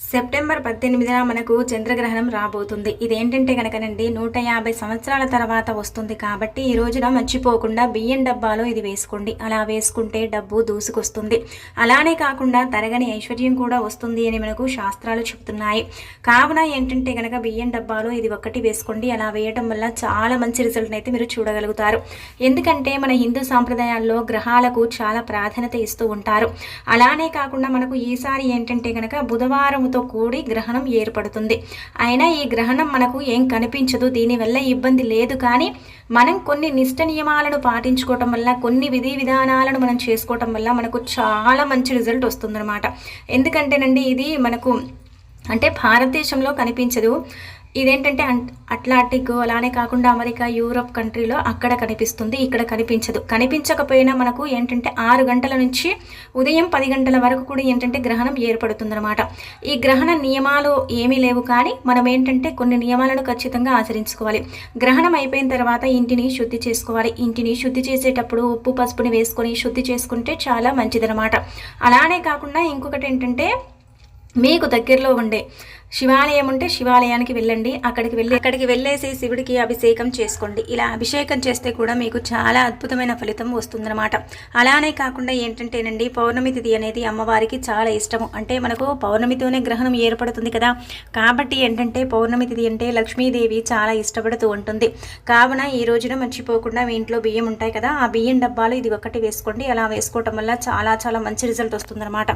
September పద్దెనిమిదిన మనకు చంద్రగ్రహణం రాబోతుంది. ఇదేంటంటే కనుకనండి నూట యాభై సంవత్సరాల తర్వాత వస్తుంది కాబట్టి ఈ రోజున మర్చిపోకుండా బియ్యం డబ్బాలో ఇది వేసుకోండి. అలా వేసుకుంటే డబ్బు దూసుకొస్తుంది. అలానే కాకుండా తరగని ఐశ్వర్యం కూడా వస్తుంది అని మనకు శాస్త్రాలు చెప్తున్నాయి. కావున ఏంటంటే కనుక బియ్యం డబ్బాలో ఇది ఒక్కటి వేసుకోండి. అలా వేయడం వల్ల చాలా మంచి రిజల్ట్ అయితే మీరు చూడగలుగుతారు. ఎందుకంటే మన హిందూ సాంప్రదాయాల్లో గ్రహాలకు చాలా ప్రాధాన్యత ఇస్తూ ఉంటారు. అలానే కాకుండా మనకు ఈసారి ఏంటంటే కనుక బుధవారం బుధవారంతో కూడి గ్రహణం ఏర్పడుతుంది. అయినా ఈ గ్రహణం మనకు ఏం కనిపించదు దీనివల్ల ఇబ్బంది లేదు. కానీ మనం కొన్ని నిష్ట నియమాలను పాటించుకోవటం వల్ల కొన్ని విధి విధానాలను మనం చేసుకోవటం వల్ల మనకు చాలా మంచి రిజల్ట్ వస్తుందన్నమాట. ఎందుకంటేనండి ఇది మనకు అంటే భారతదేశంలో కనిపించదు. ఇదేంటంటే అట్లాంటిక్ అలానే కాకుండా అమెరికా యూరప్ కంట్రీలో అక్కడ కనిపిస్తుంది ఇక్కడ కనిపించదు. కనిపించకపోయినా మనకు ఏంటంటే ఆరు గంటల నుంచి ఉదయం పది గంటల వరకు కూడా ఏంటంటే గ్రహణం ఏర్పడుతుందన్నమాట. ఈ గ్రహణ నియమాలు ఏమీ లేవు కానీ మనం ఏంటంటే కొన్ని నియమాలను ఖచ్చితంగా ఆచరించుకోవాలి. గ్రహణం అయిపోయిన తర్వాత ఇంటిని శుద్ధి చేసుకోవాలి. ఇంటిని శుద్ధి చేసేటప్పుడు ఉప్పు పసుపుని వేసుకొని శుద్ధి చేసుకుంటే చాలా మంచిదన్నమాట. అలానే కాకుండా ఇంకొకటి ఏంటంటే మీకు దగ్గరలో ఉండే శివాలయం ఉంటే శివాలయానికి వెళ్ళండి. అక్కడికి వెళ్ళి అక్కడికి వెళ్ళేసి శివుడికి అభిషేకం చేసుకోండి. ఇలా అభిషేకం చేస్తే కూడా మీకు చాలా అద్భుతమైన ఫలితం వస్తుందన్నమాట. అలానే కాకుండా ఏంటంటేనండి పౌర్ణమి తిథి అనేది అమ్మవారికి చాలా ఇష్టము. అంటే మనకు పౌర్ణమితోనే గ్రహణం ఏర్పడుతుంది కదా. కాబట్టి ఏంటంటే పౌర్ణమి తిథి అంటే లక్ష్మీదేవి చాలా ఇష్టపడుతూ ఉంటుంది. కావున ఈ రోజున మర్చిపోకుండా మీ ఇంట్లో బియ్యం ఉంటాయి కదా ఆ బియ్యం డబ్బాలు ఇది ఒకటి వేసుకోండి. అలా వేసుకోవటం వల్ల చాలా చాలా మంచి రిజల్ట్ వస్తుందన్నమాట.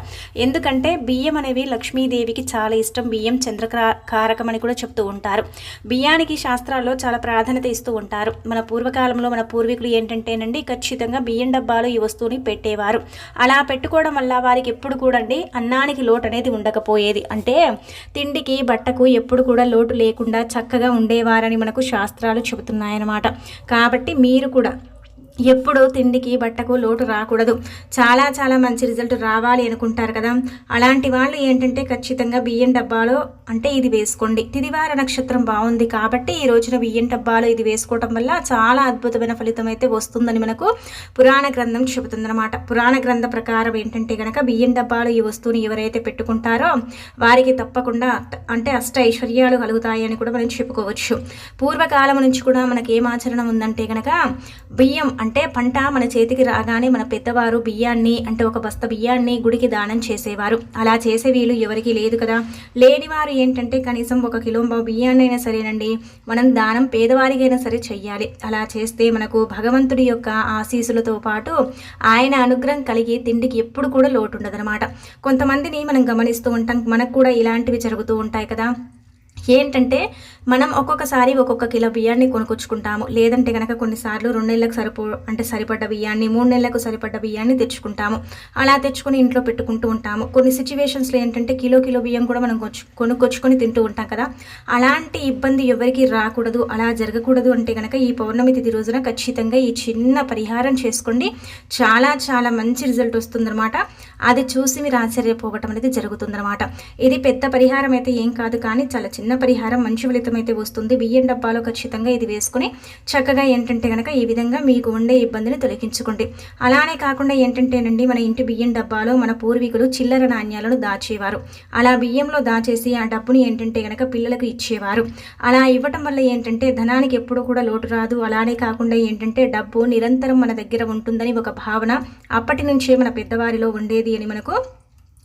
ఎందుకంటే బియ్యం అనేవి లక్ష్మీదేవికి చాలా ఇష్టం. బియ్యం చంద్రకారకమని కూడా చెప్తూ ఉంటారు. బియ్యానికి శాస్త్రాల్లో చాలా ప్రాధాన్యత ఇస్తూ ఉంటారు. మన పూర్వకాలంలో మన పూర్వీకులు ఏంటంటేనండి ఖచ్చితంగా బియ్యం డబ్బాలు ఈ వస్తువుని పెట్టేవారు. అలా పెట్టుకోవడం వల్ల వారికి ఎప్పుడు కూడా అండి అన్నానికి లోటు అనేది ఉండకపోయేది. అంటే తిండికి బట్టకు ఎప్పుడు కూడా లోటు లేకుండా చక్కగా ఉండేవారని మనకు శాస్త్రాలు చెబుతున్నాయన్నమాట. కాబట్టి మీరు కూడా ఎప్పుడు తిండికి బట్టకు లోటు రాకూడదు. చాలా చాలా మంచి రిజల్ట్ రావాలి అనుకుంటారు కదా. అలాంటి వాళ్ళు ఏంటంటే ఖచ్చితంగా బియ్యం డబ్బాలో అంటే ఇది వేసుకోండి. తిదివార నక్షత్రం బాగుంది కాబట్టి ఈ రోజున బియ్యం డబ్బాలో ఇది వేసుకోవటం వల్ల చాలా అద్భుతమైన ఫలితం అయితే వస్తుందని మనకు పురాణ గ్రంథం చెబుతుందన్నమాట. పురాణ గ్రంథ ప్రకారం ఏంటంటే కనుక బియ్యం డబ్బాలో ఈ వస్తువుని ఎవరైతే పెట్టుకుంటారో వారికి తప్పకుండా అంటే అష్ట ఐశ్వర్యాలు కలుగుతాయి అని కూడా మనం చెప్పుకోవచ్చు. పూర్వకాలం నుంచి కూడా మనకి ఏం ఆచరణ ఉందంటే కనుక బియ్యం అంటే పంట మన చేతికి రాగానే మన పెద్దవారు బియ్యాన్ని అంటే ఒక బస్త బియ్యాన్ని గుడికి దానం చేసేవారు. అలా చేసే వీలు ఎవరికి లేదు కదా. లేనివారు ఏంటంటే కనీసం ఒక కిలో బియ్యాన్ని అయినా సరేనండి. మనం దానం పేదవారికైనా సరే చెయ్యాలి. అలా చేస్తే మనకు భగవంతుడి యొక్క ఆశీసులతో పాటు ఆయన అనుగ్రహం కలిగి తిండికి ఎప్పుడు కూడా లోటు ఉండదన్నమాట కొంతమందిని మనం గమనిస్తూ ఉంటాం. మనకు కూడా ఇలాంటివి జరుగుతూ ఉంటాయి కదా. ఏంటంటే మనం ఒక్కొక్కసారి ఒక్కొక్క కిలో బియ్యాన్ని కొనుక్కొచ్చుకుంటాము. లేదంటే కనుక కొన్నిసార్లు రెండు నెలలకు సరిపో అంటే సరిపడ్డ బియ్యాన్ని మూడు నెలలకు సరిపడ్డ బియ్యాన్ని తెచ్చుకుంటాము. అలా తెచ్చుకొని ఇంట్లో పెట్టుకుంటూ ఉంటాము. కొన్ని సిచ్యువేషన్స్లో ఏంటంటే కిలో కిలో బియ్యం కూడా మనం కొనుక్కొచ్చుకొని తింటూ ఉంటాం కదా. అలాంటి ఇబ్బంది ఎవరికి రాకూడదు. అలా జరగకూడదు అంటే కనుక ఈ పౌర్ణమి తిథి రోజున ఖచ్చితంగా ఈ చిన్న పరిహారం చేసుకోండి. చాలా చాలా మంచి రిజల్ట్ వస్తుందన్నమాట. అది చూసి మీరు ఆశ్చర్యపోవటం అనేది జరుగుతుందన్నమాట. ఇది పెద్ద పరిహారం అయితే ఏం కాదు కానీ చాలా చిన్న పరిహారం మంచి ఫలితం అయితే వస్తుంది. బియ్యం డబ్బాలో ఖచ్చితంగా ఇది వేసుకుని చక్కగా ఏంటంటే కనుక ఈ విధంగా మీకు ఉండే ఇబ్బందిని తొలగించుకోండి. అలానే కాకుండా ఏంటంటేనండి మన ఇంటి బియ్యం డబ్బాలో మన పూర్వీకులు చిల్లర నాణ్యాలను దాచేవారు. అలా బియ్యంలో దాచేసి ఆ డబ్బుని ఏంటంటే కనుక పిల్లలకు ఇచ్చేవారు. అలా ఇవ్వటం వల్ల ఏంటంటే ధనానికి ఎప్పుడూ కూడా లోటు రాదు. అలానే కాకుండా ఏంటంటే డబ్బు నిరంతరం మన దగ్గర ఉంటుందని ఒక భావన అప్పటి నుంచే మన పెద్దవారిలో ఉండేది అని మనకు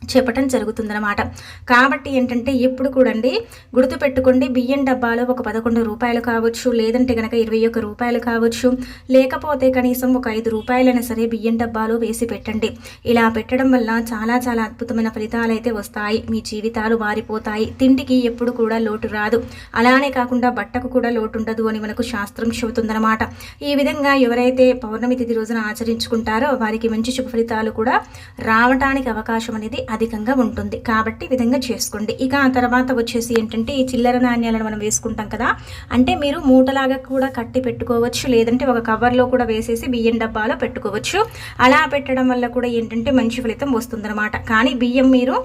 చెప్పటం జరుగుతుందన్నమాట. కాబట్టి ఏంటంటే ఎప్పుడు కూడండి గుర్తుపెట్టుకోండి బియ్యం డబ్బాలో ఒక పదకొండు రూపాయలు కావచ్చు లేదంటే కనుక ఇరవై ఒక్క రూపాయలు కావచ్చు లేకపోతే కనీసం ఒక ఐదు రూపాయలైనా సరే బియ్యం డబ్బాలో వేసి పెట్టండి. ఇలా పెట్టడం వల్ల చాలా చాలా అద్భుతమైన ఫలితాలు అయితే వస్తాయి. మీ జీవితాలు మారిపోతాయి. తిండికి ఎప్పుడు కూడా లోటు రాదు. అలానే కాకుండా బట్టకు కూడా లోటు ఉండదు అని మనకు శాస్త్రం చెబుతుందన్నమాట. ఈ విధంగా ఎవరైతే పౌర్ణమి తిథి రోజున ఆచరించుకుంటారో వారికి మంచి శుభ ఫలితాలు కూడా రావటానికి అవకాశం అనేది అధికంగా ఉంటుంది. కాబట్టి ఈ విధంగా చేసుకోండి. ఇక ఆ తర్వాత వచ్చేసి ఏంటంటే ఈ చిల్లర నాణ్యాలను మనం వేసుకుంటాం కదా అంటే మీరు మూటలాగా కూడా కట్టి పెట్టుకోవచ్చు. లేదంటే ఒక కవర్లో కూడా వేసేసి బియ్యం డబ్బాలో పెట్టుకోవచ్చు. అలా పెట్టడం వల్ల కూడా ఏంటంటే మంచి ఫలితం వస్తుందన్నమాట. కానీ బియ్యం మీరు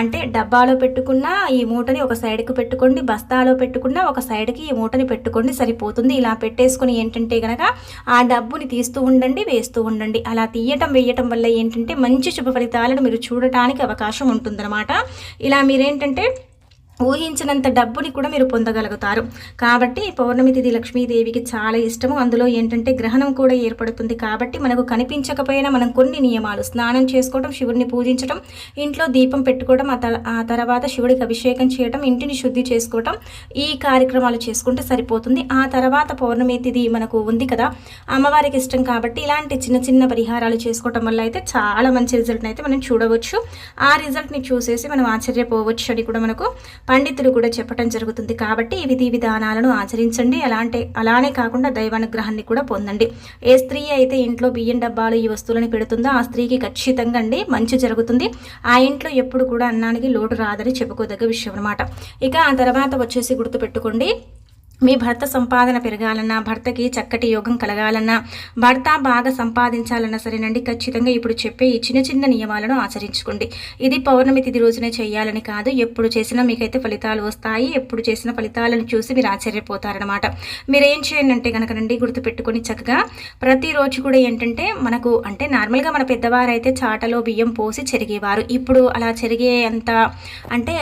అంటే డబ్బాలో పెట్టుకున్న ఈ మూటని ఒక సైడ్కి పెట్టుకోండి బస్తాలో పెట్టుకున్న ఒక సైడ్కి ఈ మూటని పెట్టుకోండి సరిపోతుంది. ఇలా పెట్టేసుకొని ఏంటంటే కనుక ఆ డబ్బుని తీస్తూ ఉండండి వేస్తూ ఉండండి. అలా తీయటం వేయటం వల్ల ఏంటంటే మంచి శుభ ఫలితాలను మీరు చూడటానికి అవకాశం ఉంటుందన్నమాట. ఇలా మీరేంటంటే ఊహించినంత డబ్బుని కూడా మీరు పొందగలుగుతారు. కాబట్టి పౌర్ణమి తిథి లక్ష్మీదేవికి చాలా ఇష్టము. అందులో ఏంటంటే గ్రహణం కూడా ఏర్పడుతుంది కాబట్టి మనకు కనిపించకపోయినా మనం కొన్ని నియమాలు స్నానం చేసుకోవడం శివుడిని పూజించడం ఇంట్లో దీపం పెట్టుకోవడం ఆ ఆ తర్వాత శివుడికి అభిషేకం చేయడం ఇంటిని శుద్ధి చేసుకోవడం ఈ కార్యక్రమాలు చేసుకుంటే సరిపోతుంది. ఆ తర్వాత పౌర్ణమి తిథి మనకు ఉంది కదా అమ్మవారికి ఇష్టం కాబట్టి ఇలాంటి చిన్న చిన్న పరిహారాలు చేసుకోవడం వల్ల అయితే చాలా మంచి రిజల్ట్ని అయితే మనం చూడవచ్చు. ఆ రిజల్ట్ని చూసేసి మనం ఆశ్చర్యపోవచ్చు అని కూడా మనకు పండితులు కూడా చెప్పడం జరుగుతుంది కాబట్టి ఈ విధి విధానాలను ఆచరించండి. అలాంటి అలానే కాకుండా దైవానుగ్రహాన్ని కూడా పొందండి. ఏ స్త్రీ అయితే ఇంట్లో బియ్యం డబ్బాలు ఈ వస్తువులను పెడుతుందో ఆ స్త్రీకి ఖచ్చితంగా అండి మంచి జరుగుతుంది. ఆ ఇంట్లో ఎప్పుడు కూడా అన్నానికి లోటు రాదని చెప్పుకోదగ్గ విషయం అనమాట ఇక ఆ తర్వాత వచ్చేసి గుర్తుపెట్టుకోండి. మీ భర్త సంపాదన పెరగాలన్నా భర్తకి చక్కటి యోగం కలగాలన్నా భర్త బాగా సంపాదించాలన్నా సరేనండి ఖచ్చితంగా ఇప్పుడు చెప్పే ఈ చిన్న చిన్న నియమాలను ఆచరించుకోండి. ఇది పౌర్ణమి తిథి రోజునే చేయాలని కాదు ఎప్పుడు చేసినా మీకైతే ఫలితాలు వస్తాయి ఎప్పుడు చేసిన ఫలితాలను చూసి మీరు ఆశ్చర్యపోతారనమాట మీరు ఏం చేయండి అంటే కనుకనండి గుర్తుపెట్టుకొని చక్కగా ప్రతిరోజు కూడా ఏంటంటే మనకు అంటే నార్మల్గా మన పెద్దవారైతే చాటలో బియ్యం పోసి చెరిగేవారు. ఇప్పుడు అలా చెరిగే అంత అంటే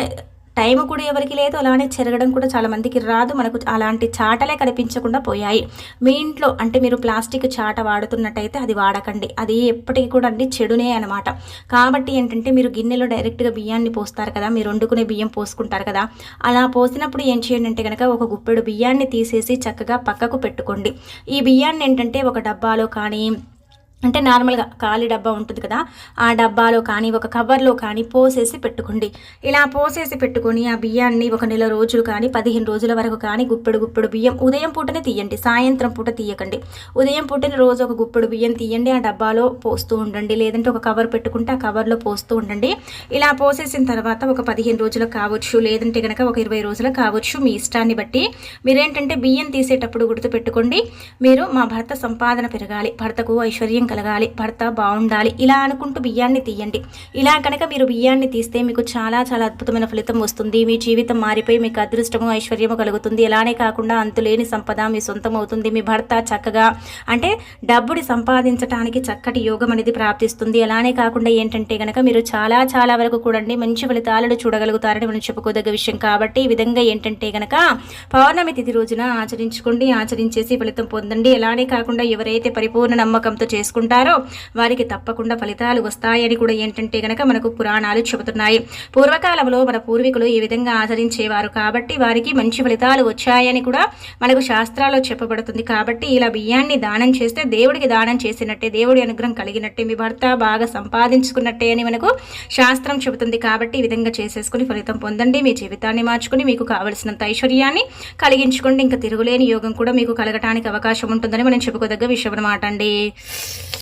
టైం కూడా ఎవరికి లేదు. అలానే చెరగడం కూడా చాలా మందికి రాదు. మనకు అలాంటి చాటలే కనిపించకుండా పోయాయి. మీ ఇంట్లో అంటే మీరు ప్లాస్టిక్ చాట వాడుతున్నట్టయితే అది వాడకండి. అది ఎప్పటికీ కూడా అండి చెడునే అనమాట కాబట్టి ఏంటంటే మీరు గిన్నెలో డైరెక్ట్గా బియ్యాన్ని పోస్తారు కదా మీరు వండుకునే బియ్యం పోసుకుంటారు కదా అలా పోసినప్పుడు ఏం చేయండి అంటే కనుక ఒక గుప్పెడు బియ్యాన్ని తీసేసి చక్కగా పక్కకు పెట్టుకోండి. ఈ బియ్యాన్ని ఏంటంటే ఒక డబ్బాలో కానీ అంటే నార్మల్గా ఖాళీ డబ్బా ఉంటుంది కదా ఆ డబ్బాలో కానీ ఒక కవర్లో కానీ పోసేసి పెట్టుకోండి. ఇలా పోసేసి పెట్టుకొని ఆ బియ్యాన్ని ఒక నెల రోజులు కానీ పదిహేను రోజుల వరకు కానీ గుప్పెడు గుప్పెడు బియ్యం ఉదయం పూటనే తీయండి సాయంత్రం పూట తీయకండి. ఉదయం పూటనే రోజు ఒక గుప్పెడు బియ్యం తీయండి ఆ డబ్బాలో పోస్తూ ఉండండి. లేదంటే ఒక కవర్ పెట్టుకుంటే ఆ కవర్లో పోస్తూ ఉండండి. ఇలా పోసేసిన తర్వాత ఒక పదిహేను రోజులకు కావచ్చు లేదంటే కనుక ఒక ఇరవై రోజులకు కావచ్చు మీ ఇష్టాన్ని బట్టి మీరేంటంటే బియ్యం తీసేటప్పుడు గుర్తుపెట్టుకోండి. మీరు మా భర్త సంపాదన పెరగాలి. భర్తకు ఐశ్వర్యం కలగాలి భర్త బాగుండాలి ఇలా అనుకుంటూ బియ్యాన్ని తీయండి. ఇలా కనుక మీరు బియ్యాన్ని తీస్తే మీకు చాలా చాలా అద్భుతమైన ఫలితం వస్తుంది. మీ జీవితం మారిపోయి మీకు అదృష్టము ఐశ్వర్యము కలుగుతుంది. ఇలానే కాకుండా అంతులేని సంపద మీ సొంతం అవుతుంది. మీ భర్త చక్కగా అంటే డబ్బుని సంపాదించడానికి చక్కటి యోగం అనేది ప్రాప్తిస్తుంది. అలానే కాకుండా ఏంటంటే కనుక మీరు చాలా చాలా వరకు కూడండి మంచి ఫలితాలను చూడగలుగుతారని మనం చెప్పుకోదగ్గ విషయం. కాబట్టి ఈ విధంగా ఏంటంటే కనుక పౌర్ణమి తిథి రోజున ఆచరించుకోండి ఆచరించేసి ఫలితం పొందండి. ఎలానే కాకుండా ఎవరైతే పరిపూర్ణ నమ్మకంతో చేసుకుంటారో వారికి తప్పకుండా ఫలితాలు వస్తాయని కూడా ఏంటంటే గనక మనకు పురాణాలు చెబుతున్నాయి. పూర్వకాలంలో మన పూర్వీకులు ఈ విధంగా ఆచరించేవారు కాబట్టి వారికి మంచి ఫలితాలు వచ్చాయని కూడా మనకు శాస్త్రాల్లో చెప్పబడుతుంది. కాబట్టి ఇలా బియ్యాన్ని దానం చేస్తే దేవుడికి దానం చేసినట్టే దేవుడి అనుగ్రహం కలిగినట్టే మీ భర్త బాగా సంపాదించుకున్నట్టే అని మనకు శాస్త్రం చెబుతుంది. కాబట్టి ఈ విధంగా చేసేసుకుని ఫలితం పొందండి. మీ జీవితాన్ని మార్చుకుని మీకు కావలసినంత ఐశ్వర్యాన్ని కలిగించుకోండి. ఇంకా తిరుగులేని యోగం కూడా మీకు కలగటానికి అవకాశం ఉంటుందని మనం చెప్పుకోదగ్గ విషయం అనమాట అండి.